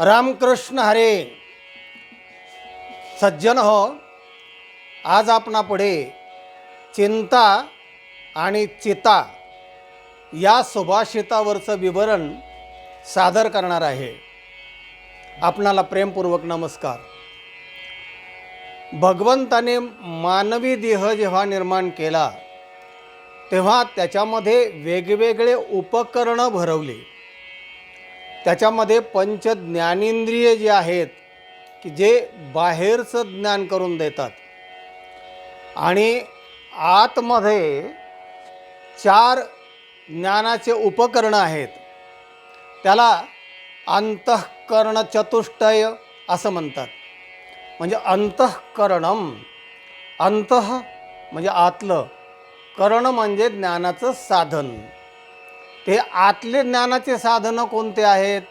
रामकृष्ण हरे. सज्जन हो आज आपणापुढे चिंता आणि चिता या सुभाषितावरचं विवरण सादर करणार आहे. आपणाला प्रेमपूर्वक नमस्कार. भगवंताने मानवी देह जेव्हा निर्माण केला तेव्हा त्याच्यामध्ये वेगवेगळे उपकरणं भरवली. त्याच्यामध्ये पंच ज्ञानेंद्रिय जे आहेत की जे बाहेरचं ज्ञान करून देतात. आणि आतमध्ये चार ज्ञानाचे उपकरणं आहेत. त्याला अंतःकरण चतुष्टय असं म्हणतात. म्हणजे अंतःकरणम अंतः म्हणजे आतलं. करण म्हणजे ज्ञानाचं साधन. ते आतले ज्ञानाचे साधनं कोणते आहेत?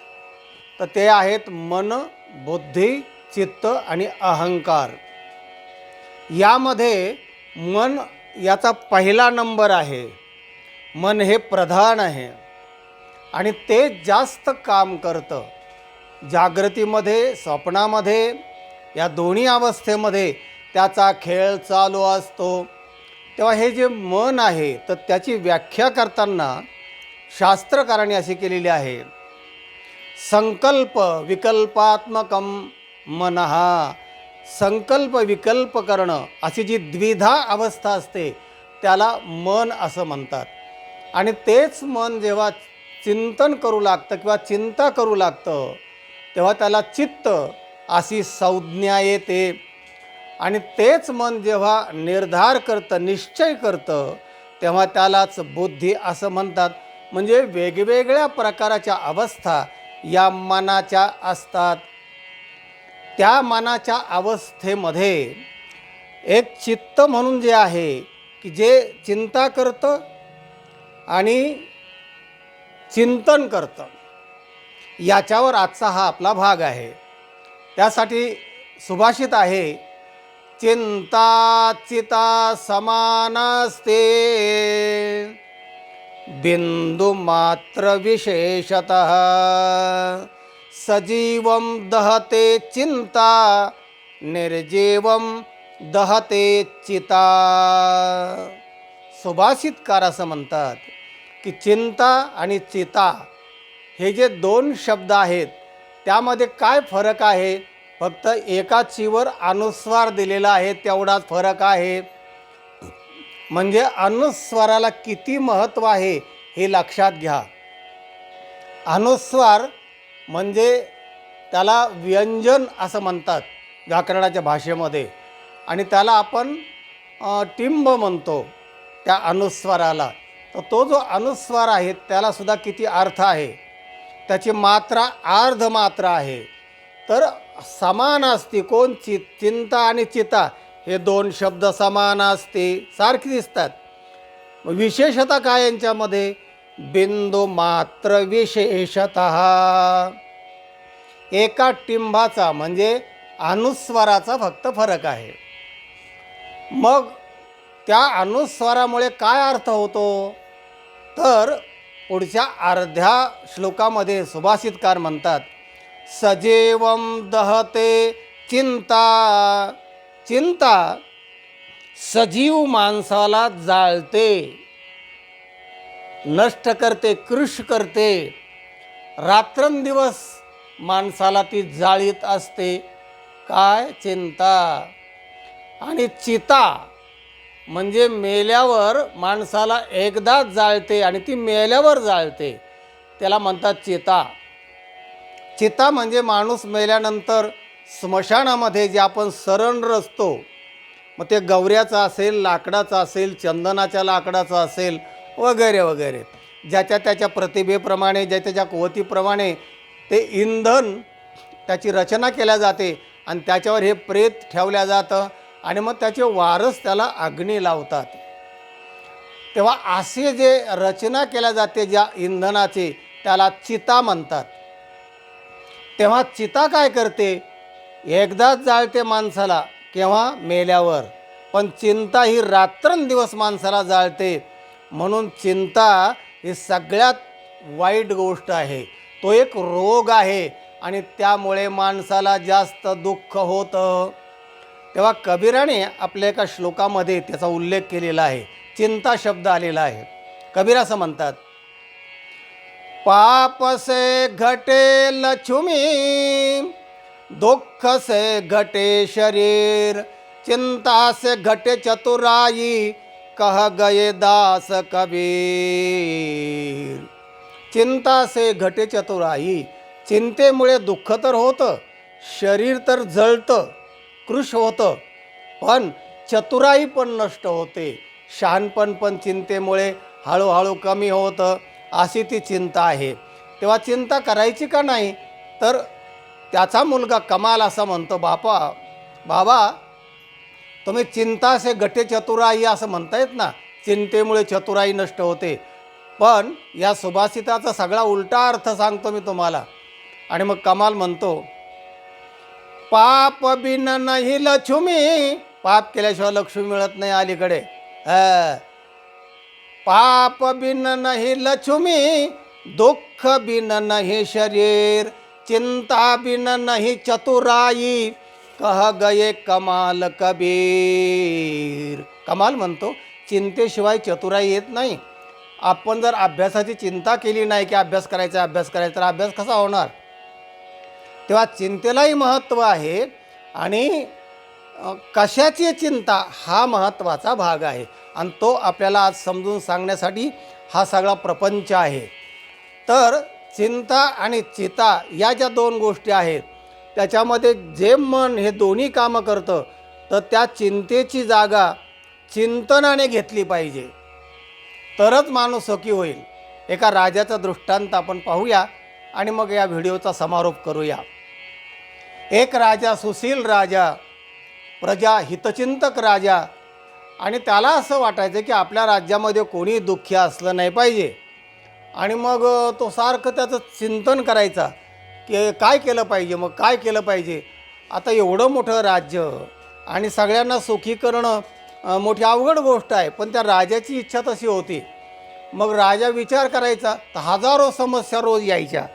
तर ते आहेत मन बुद्धी चित्त आणि अहंकार. यामध्ये मन याचा पहिला नंबर आहे. मन हे प्रधान आहे. आणि ते जास्त काम करतं. जागृतीमध्ये स्वप्नामध्ये या दोन्ही अवस्थेमध्ये त्याचा खेळ चालू असतो. तेव्हा हे जे मन आहे तर त्याची व्याख्या करताना शास्त्रकारांनी अशी केलेली आहे. संकल्प विकल्पात्मकम मनहा संकल्प विकल्प करणं अशी जी द्विधा अवस्था असते त्याला मन असं म्हणतात. आणि तेच मन जेव्हा चिंतन करू लागतं किंवा चिंता करू लागतं तेव्हा त्याला चित्त अशी संज्ञा येते. आणि तेच मन जेव्हा निर्धार करतं निश्चय करतं तेव्हा त्यालाच बुद्धी असं म्हणतात. म्हणजे वेगवेगळ्या प्रकाराच्या अवस्था या मनाच्या असतात. त्या मनाच्या अवस्थेमध्ये एक चित्त म्हणून जे आहे की जे चिंता करतं आणि चिंतन करतं याच्यावर आजचा हा आपला भाग आहे. त्यासाठी सुभाषित आहे चिंता चिता समानस्ते. बिंदू मात्र विशेषत सजीवम दहते चिंता निर्जीवम दहते चिता। सुभाषितकार असं म्हणतात की चिंता आणि चिता हे जे दोन शब्द आहेत त्यामध्ये काय फरक आहे? फक्त एका चीवर अनुस्वार दिलेला आहे तेवढाच फरक आहे. म्हणजे अनुस्वाराला किती महत्त्व आहे हे लक्षात घ्या. अनुस्वार म्हणजे त्याला व्यंजन असं म्हणतात व्याकरणाच्या भाषेमध्ये आणि त्याला आपण टिंब म्हणतो त्या अनुस्वाराला. तर तो जो अनुस्वार आहे त्यालासुद्धा किती अर्थ आहे? त्याची मात्रा अर्धमात्रा आहे. तर समान असती कोण? चि चिंता आणि चिता. हे दोन शब्द समान असते सारखी दिसतात. विशेषता काय यांच्यामध्ये? बिंदू मात्र विशेषत. एका टिंबाचा म्हणजे अनुस्वाराचा फक्त फरक आहे. मग त्या अनुस्वारामुळे काय अर्थ होतो? तर पुढच्या अर्ध्या श्लोकामध्ये सुभाषितकार म्हणतात सजीवम दहते चिंता. चिंता सजीव माणसाला जाळते. नष्ट करते कृष करते. रात्रंदिवस माणसाला ती जाळीत असते. काय चिंता? आणि चिता म्हणजे मेल्यावर माणसाला एकदा जाळते आणि ती मेल्यावर जाळते. त्याला म्हणतात चिता. चिता म्हणजे माणूस मेल्यानंतर स्मशानामध्ये जे आपण सरण रचतो मग ते गवऱ्याचं असेल लाकडाचं असेल चंदनाच्या लाकडाचं असेल वगैरे वगैरे. ज्याच्या त्याच्या प्रतिभेप्रमाणे ज्या त्याच्या कुवतीप्रमाणे ते इंधन त्याची रचना केल्या जाते आणि त्याच्यावर हे प्रेत ठेवल्या जातं आणि मग त्याचे वारस त्याला अग्नी लावतात. तेव्हा असे जे रचना केल्या जाते ज्या इंधनाची त्याला चिता म्हणतात. तेव्हा चिता काय करते? एकदाच जाळते माणसाला केव्हा? मेल्यावर. पण चिंता ही रात्रंदिवस माणसाला जाळते. म्हणून चिंता ही सगळ्यात वाईट गोष्ट आहे. तो एक रोग आहे आणि त्यामुळे माणसाला जास्त दुःख होतं. तेव्हा कबीराने आपल्या एका श्लोकामध्ये त्याचा उल्लेख केलेला आहे. चिंता शब्द आलेला आहे. कबीर असं म्हणतात पापसे घटे लक्ष्मी दुःख से घटे शरीर चिंता से घटे चतुराई कह गए दास कबीर। चिंता से घटे चतुराई चिंतेमुळे दुःख तर होतं शरीर तर जळतं कृश होतं पण चतुराई पण नष्ट होते. शहाणपण पण चिंतेमुळे हळूहळू कमी होतं अशी ती चिंता आहे. तेव्हा चिंता करायची का नाही? तर त्याचा मुलगा कमाल असा म्हणतो बापा बाबा तुम्ही चिंता से गटे चतुराई असं म्हणतायत ना चिंतेमुळे चतुराई नष्ट होते. पण या सुभाषिताचा सगळा उलटा अर्थ सांगतो मी तुम्हाला. आणि मग कमाल म्हणतो पाप बिन नाही लक्ष्मी पाप केल्याशिवाय लक्ष्मी मिळत नाही अलीकडे. पाप बिन नाही लक्ष्मी दुःख बिन नाही शरीर. चिंता बिन नाही चतुराई कह गये कमाल कबीर। कमाल म्हणतो चिंतेशिवाय चतुराई येत नाही. आपण जर अभ्यासाची चिंता केली नाही की अभ्यास करायचा अभ्यास करायचा तर अभ्यास कसा होणार? तेव्हा चिंतेलाही महत्त्व आहे आणि कशाची चिंता हा महत्त्वाचा भाग आहे. आणि तो आपल्याला आज समजून सांगण्यासाठी हा सगळा प्रपंच आहे. तर चिंता आणि चिता या ज्या दोन गोष्टी आहेत त्याच्यामध्ये जे मन हे दोन्ही कामं करतं तर त्या चिंतेची जागा चिंतनाने घेतली पाहिजे. तरच माणूस सुखी होईल. एका राजाचा दृष्टांत आपण पाहूया आणि मग या व्हिडिओचा समारोप करूया. एक राजा सुशील राजा प्रजा हितचिंतक राजा आणि त्याला असं वाटायचं की आपल्या राज्यामध्ये कोणी दुःखी असलं नाही पाहिजे. आणि मग तो सारखं त्याचं चिंतन करायचा की काय केलं पाहिजे मग काय केलं पाहिजे? आता एवढं मोठं राज्य आणि सगळ्यांना सुखी करणं मोठी अवघड गोष्ट आहे पण त्या राजाची इच्छा तशी होती. मग राजा विचार करायचा तर हजारो समस्या रोज यायच्या.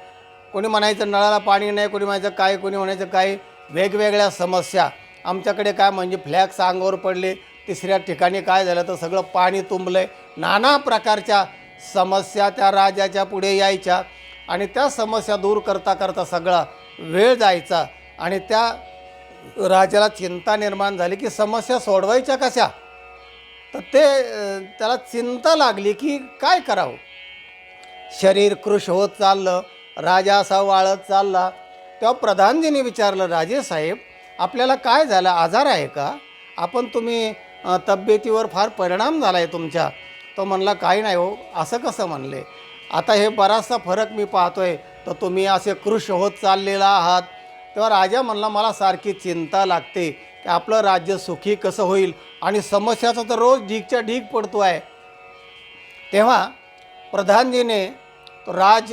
कोणी म्हणायचं नळाला पाणी नाही कोणी म्हणायचं काय कोणी म्हणायचं काय? वेगवेगळ्या समस्या. आमच्याकडे काय म्हणजे फ्लॅक्स अंगावर पडले तिसऱ्या ठिकाणी काय झालं तर सगळं पाणी तुंबलं आहे नाना प्रकारच्या समस्या त्या राजाच्या पुढे यायच्या आणि त्या समस्या दूर करता करता सगळा वेळ जायचा आणि त्या राजाला चिंता निर्माण झाली की समस्या सोडवायच्या कशा? तर ते त्याला चिंता लागली की काय करावं? शरीर कृश होत चाललं राजा असा वाळत चालला. तेव्हा प्रधानजींनी विचारलं राजे साहेब आपल्याला काय झालं? आजार आहे का? आपण तुम्ही तब्येतीवर फार परिणाम झाला आहे तुमच्या. तो म्हणला काही नाही हो असं कसं म्हणले? आता हे बराचसा फरक मी पाहतोय तर तुम्ही असे कृश होत चाललेला आहात. तेव्हा राजा म्हणला मला सारखी चिंता लागते की आपलं राज्य सुखी कसं होईल आणि समस्याचा तर रोज ढीकच्या ढीक पडतो आहे. तेव्हा प्रधानजीने तो राज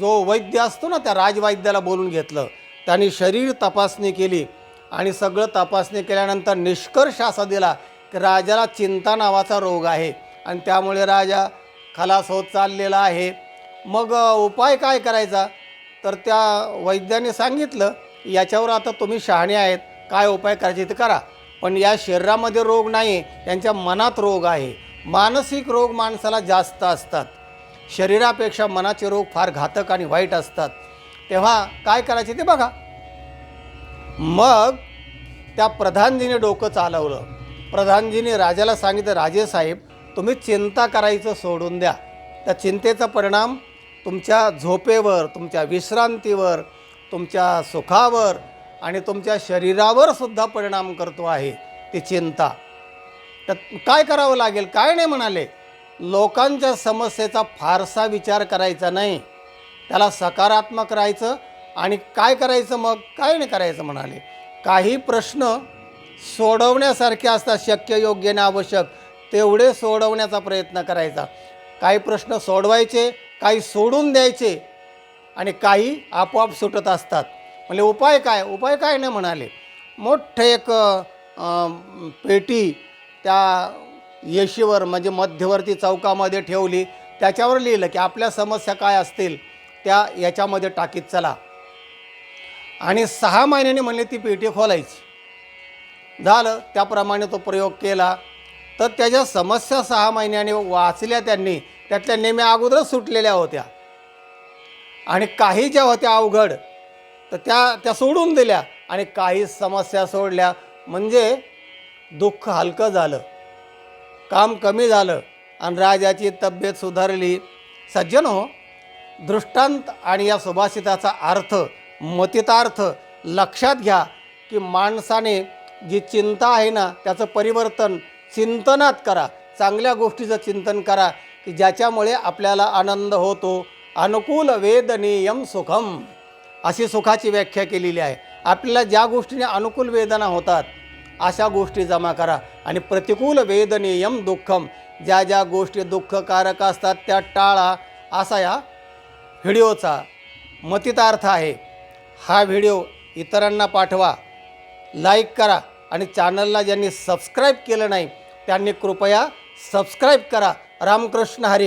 जो वैद्य असतो ना त्या राजवैद्याला बोलून घेतलं. त्यांनी शरीर तपासणी केली आणि सगळं तपासणी केल्यानंतर निष्कर्ष असा दिला की राजाला चिंता नावाचा रोग आहे. आणि त्यामुळे राजा खलास होत चाललेला आहे. मग उपाय काय करायचा? तर त्या वैद्याने सांगितलं याच्यावर आता तुम्ही शहाणे आहेत. काय उपाय करायचे ते करा. पण या शरीरामध्ये रोग नाही त्यांच्या मनात रोग आहे. मानसिक रोग माणसाला जास्त असतात. शरीरापेक्षा मनाचे रोग फार घातक आणि वाईट असतात. तेव्हा काय करायचे ते बघा. मग त्या प्रधानजीने डोकं चालवलं. प्रधानजीने राजाला सांगितलं राजेसाहेब तुम्ही चिंता करायचं सोडून द्या. त्या चिंतेचा परिणाम तुमच्या झोपेवर तुमच्या विश्रांतीवर तुमच्या सुखावर आणि तुमच्या शरीरावर सुद्धा परिणाम करतो आहे ती चिंता. तर काय करावं लागेल? काय नाही म्हणाले. लोकांच्या समस्येचा फारसा विचार करायचा नाही. त्याला सकारात्मक राहायचं आणि काय करायचं मग? काय नाही करायचं म्हणाले. काही प्रश्न सोडवण्यासारखे असतात. शक्य योग्य आणि आवश्यक. तेवढे सोडवण्याचा प्रयत्न करायचा. काही प्रश्न सोडवायचे काही सोडून द्यायचे आणि काही आपोआप सुटत असतात. म्हणजे उपाय काय? उपाय काय नाही म्हणाले. मोठं एक पेटी त्या येशीवर म्हणजे मध्यवर्ती चौकामध्ये ठेवली. त्याच्यावर लिहिलं की आपल्या समस्या काय असतील त्या याच्यामध्ये टाकीत चला. आणि सहा महिन्यांनी म्हणले ती पेटी खोलायची. झालं. त्याप्रमाणे तो प्रयोग केला. तर त्याच्या समस्या सहा महिन्याने वाचल्या त्यांनी. त्यातल्या नेहमी अगोदरच सुटलेल्या होत्या. आणि काही ज्या होत्या अवघड तर त्या त्या सोडून दिल्या. आणि काही समस्या सोडल्या. म्हणजे दुःख हलकं झालं. काम कमी झालं. आणि राजाची तब्येत सुधारली. सज्जन हो दृष्टांत आणि या सुभाषिताचा अर्थ मतितार्थ लक्षात घ्या की माणसाने जी चिंता आहे ना त्याचं परिवर्तन चिंतनात करा. चांगल्या गोष्टीचं चिंतन करा की ज्याच्यामुळे आपल्याला आनंद होतो. अनुकूल वेदनीयम सुखम. अशी सुखाची व्याख्या केलेली आहे. आपल्याला ज्या गोष्टीने अनुकूल वेदना होतात अशा गोष्टी जमा करा. आणि प्रतिकूल वेदनीयम दुःखम. ज्या ज्या गोष्टी दुःखकारक असतात त्या टाळा. असा या व्हिडिओचा मतितार्थ आहे. हा व्हिडिओ इतरांना पाठवा. लाईक करा. आणि चॅनलला ज्यांनी सबस्क्राईब केलं नाही त्यांनी कृपया सबस्क्राईब करा. रामकृष्ण हरी.